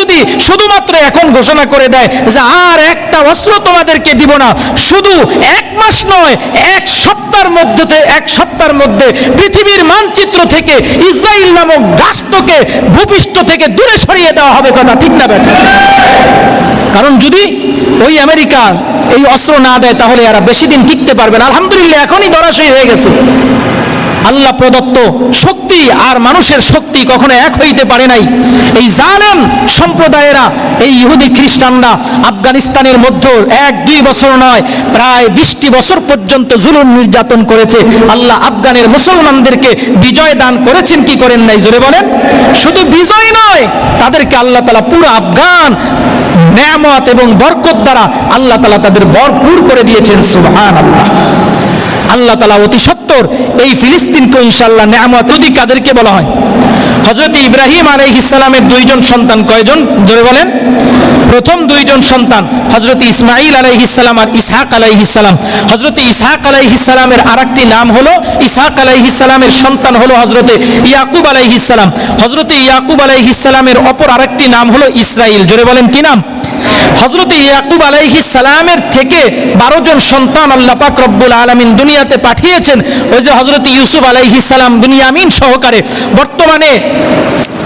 যদি শুধুমাত্র এখন ঘোষণা করে দেয় যে আর একটা অস্ত্র তোমাদেরকে দিব না, শুধু এক মাস নয়, এক সপ্তাহের মধ্যে এক সপ্তাহের মধ্যে পৃথিবীর মানচিত্র থেকে ইসরায়েল নামক রাষ্ট্রকে ভূপৃষ্ঠ থেকে দূরে সরিয়ে দেওয়া হবে কথা ঠিক না বেটা কারণ যদি ওই আমেরিকা এই অস্ত্র না দেয়, তাহলে এরা বেশি দিন টিকতে পারবে না। আলহামদুলিল্লাহ, এখনই ধরাশয়ী হয়ে গেছে। আল্লাহ প্রদত্ত শক্তি আর মানুষের শক্তি কখনো এক হইতে পারে নাই। এই জালেম সম্প্রদায়েরা, এই ইহুদি খ্রিস্টানরা আফগানিস্তানের মধ্যে এক দুই বছর নয়, প্রায় বিশটি বছর পর্যন্ত জুলুম নির্যাতন করেছে। আল্লাহ আফগানের মুসলমানদেরকে বিজয় দান করেছেন, কি করেন নাই? জোরে বলেন। শুধু বিজয় নয়, তাদেরকে আল্লাহ তালা পুরো আফগান নেয়ামত এবং বরকত দ্বারা আল্লাহ তালা তাদের ভরপুর করে দিয়েছেন সুবহান আল্লাহ আল্লাহ তালা অতি সত্তর এই ফিলিস্তিনকে ইনশাল্লাহ নেয়ামত যদি কাদেরকে বলা হয়। হজরত ইব্রাহিম আলাই ইসলামের দুইজন সন্তান কয়জন? ধরে বলেন। প্রথম দুইজন সন্তান হজরত ইসমাইল আলাই ইসলাম আর ইসহাক আলাই ইসলাম হজরত ইসহাক আলাই ইসলামের আর একটি নাম হলো, ইসহাক আলাই ইসলামের সন্তান হলো হজরতে ইয়াকুব আলাই ইসলাম হজরত ইয়াকুব আলাই ইসলামের অপর আরেকটি নাম হলো ইসরাইল জোরে বলেন, কি নাম? হজরত ইয়াকুব আলাইহি সালামের থেকে বারো জন সন্তান আল্লাহ পাক রব্বুল আলমিন দুনিয়াতে পাঠিয়েছেন। ওই যে হজরত ইউসুফ আলাইহি সালাম বিনিয়ামিন সহকারে। বর্তমানে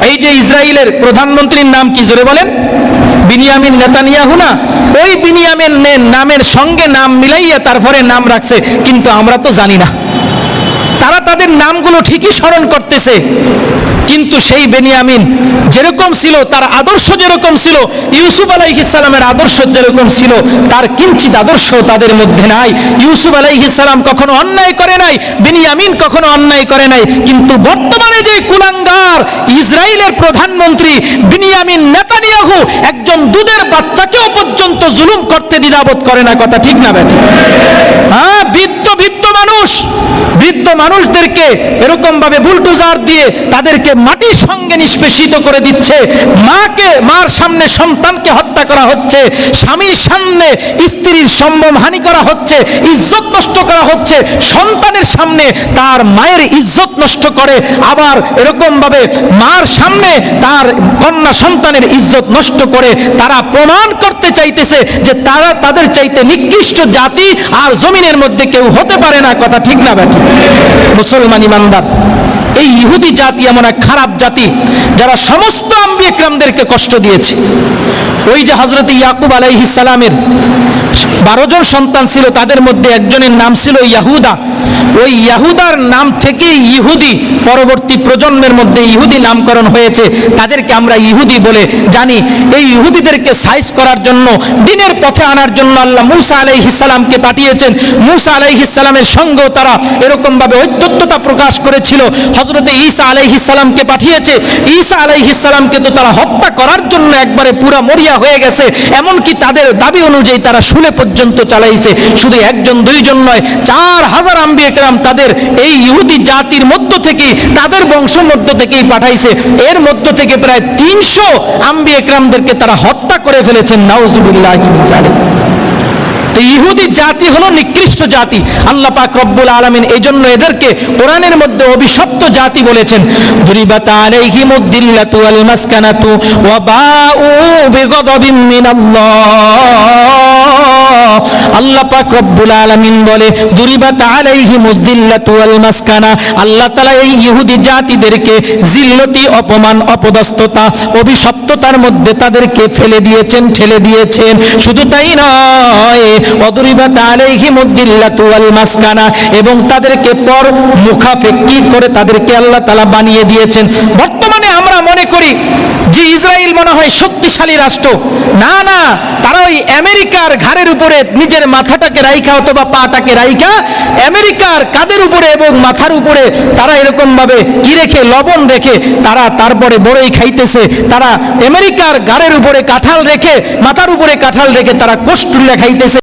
এই যে ইসরায়েলের প্রধানমন্ত্রীর নাম কি জোরে বলেন? বিনিয়ামিন নেতানিয়াহু না? ওই বিনিয়ামিন নামের সঙ্গে নাম মিলাইয়া তারপরে নাম রাখছে, কিন্তু আমরা তো জানি না। তারা তাদের নামগুলো ঠিকই স্মরণ করতেছে। কিন্তু সেই বেনিয়ামিন যেরকম ছিল, তার আদর্শ যেরকম ছিল, ইউসুফ আলাইহিসালামের আদর্শ যেরকম ছিল, তার কিঞ্চিত আদর্শ তাদের মধ্যে নাই। ইউসুফ আলাইহিসালাম কখনো অন্যায় করে নাই, বেনিয়ামিন কখনো অন্যায় করে নাই। কিন্তু বর্তমানে যে কুলাঙ্গার, ইসরায়েলের প্রধানমন্ত্রী বিনিয়ামিন নেতানিয়াহু একজন দুধের বাচ্চাকেও পর্যন্ত জুলুম করতে দ্বিধাবোধ করে না, কথা ঠিক না বেটা হ্যাঁ মানুষদেরকে এরকম ভাবে বুলটুজার দিয়ে তাদেরকে মাটির সঙ্গে নিষ্পেষিত করে দিচ্ছে। মাকে, মার সামনে সন্তানকে হত্যা করা হচ্ছে। স্বামীর সামনে স্ত্রীর সম্ভব হানি করা হচ্ছে। ইজ্জত নষ্ট করা হচ্ছে। সন্তানের সামনে তার মায়ের ইজ্জত নষ্ট করে। আবার এরকম ভাবে মার সামনে তার কন্যা সন্তানের ইজ্জত নষ্ট করে। তারা প্রমাণ করতে চাইতেছে যে তারা তাদের চাইতে নিকৃষ্ট জাতি আর জমিনের মধ্যে কেউ হতে পারে না, কথা ঠিক না ব্যাটি? মুসলমান ইমানদার। এই ইহুদি জাতি এমন এক খারাপ জাতি যারা সমস্ত আম্বি একরামদেরকে কষ্ট দিয়েছে। ওই যে হজরত ইয়াকুব আলাইহিস সালামের বারো জন সন্তান ছিল, তাদের মধ্যে একজনের নাম ছিল ইয়াহুদা। ওই ইয়াহুদার নাম থেকে ইহুদি পরবর্তী প্রজন্মের মধ্যে ইহুদি নামকরণ হয়েছে। তাদেরকে আমরা ইহুদি বলে জানি। এই ইহুদিদেরকে সাইজ করার জন্য, দিনের পথে আনার জন্য আল্লাহ মুসা আলাইহিসালামকে পাঠিয়েছেন। মুসা আলাইহিসালামের সঙ্গেও তারা এরকমভাবে ঐক্যতা প্রকাশ করেছিল। হজরতে ঈসা আলাইহিসালামকে পাঠিয়েছে। ঈসা আলাইহিসালামকে তো তারা হত্যা করার জন্য একবারে পুরা মরিয়া হয়ে গেছে। এমনকি তাদের দাবি অনুযায়ী তারা শুলে পর্যন্ত চালাইছে। শুধু একজন, দুইজন নয়, চার হাজার আম্বি একরাম তাদের এই ইহুদি জাতির মধ্য থেকে, তাদের বংশ মধ্য থেকেই পাঠাইছে। এর মধ্য থেকে প্রায় তিনশো আম্বি একরামদেরকে তারা হত্যা করে ফেলেছেন নাউজুবিল্লাহ তো ইহুদি জাতি হলো নিকৃষ্ট জাতি। আল্লাহ পাক রব্বুল আলামিন এই জন্য এদেরকে কোরআনের মধ্যে অভিশপ্ত জাতি বলেছেন। দুরিবাত আলাইহিমুদ্দিল্লাতু ওয়াল মাসকানাতু ওয়া বাউ বিগদাবিন মিনাল্লাহ। আল্লাহ পাক রব্বুল আলামিন বলে, দুরিবাত আলাইহিমুদ্দিল্লাতু ওয়াল মাসকানা। আল্লাহ তাআলা এই ইহুদি জাতিদেরকে জিল্লতি, অপমান, অপদস্থতা, অভিশপ্ততার মধ্যে তাদেরকে ফেলে দিয়েছেন, ঠেলে দিয়েছেন। শুধু তাই নয় অদরিবাত আলাইহিমুদ্দিল্লাতু ওয়াল মাসকানা, এবং তাদেরকে পর মুখাফেক্কি করে তাদেরকে আল্লাহ তাআলা বানিয়ে দিয়েছেন। বর্তমানে আমরা মনে করি যে ইসরায়েল মনে হয় শক্তিশালী রাষ্ট্র। না না, তারা ওই আমেরিকার ঘাড়ের উপরে নিজের মাথাটাকে রাইখা অথবা পাটাকে রাইখা আমেরিকার কাদের উপরে এবং মাথার উপরে তারা এরকম ভাবে কি রেখে, লবণ রেখে, তারা তারপরে বড়ই খাইতেছে। তারা আমেরিকার ঘাড়ের উপরে কাঁঠাল রেখে, মাথার উপরে কাঁঠাল রেখে তারা কোষ্ঠুল্লা খাইতেছে।